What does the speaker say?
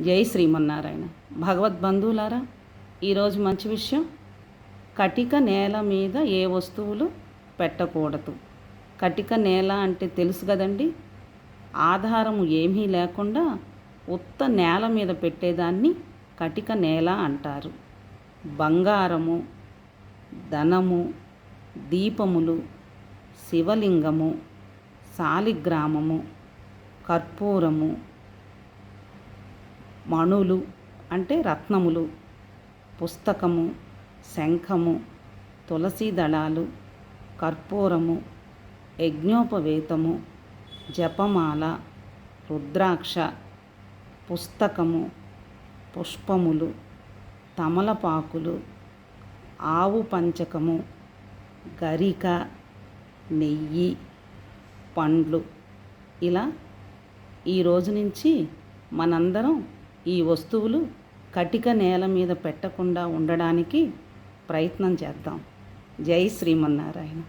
జై శ్రీమన్నారాయణ. భగవద్బంధువులారా ఈరోజు మంచి విషయం కటిక నేల మీద ఏ వస్తువులు పెట్టకూడదు. కటిక నేల అంటే తెలుసు కదండి ఆధారము ఏమీ లేకుండా ఉత్త నేల మీద పెట్టేదాన్ని కటిక నేల అంటారు. బంగారము ధనము దీపములు శివలింగము సాలిగ్రామము కర్పూరము మణులు అంటే రత్నములు పుస్తకము శంఖము తులసి దళాలు కర్పూరము యజ్ఞోపవేతము జపమాల రుద్రాక్ష పుస్తకము పుష్పములు తమలపాకులు ఆవు పంచకము గరిక నెయ్యి పండ్లు. ఇలా ఈ రోజు నుంచి మనందరం ఈ వస్తువులు కటిక నేల మీద పెట్టకుండా ఉండడానికి ప్రయత్నం చేద్దాం. జై శ్రీమన్నారాయణ.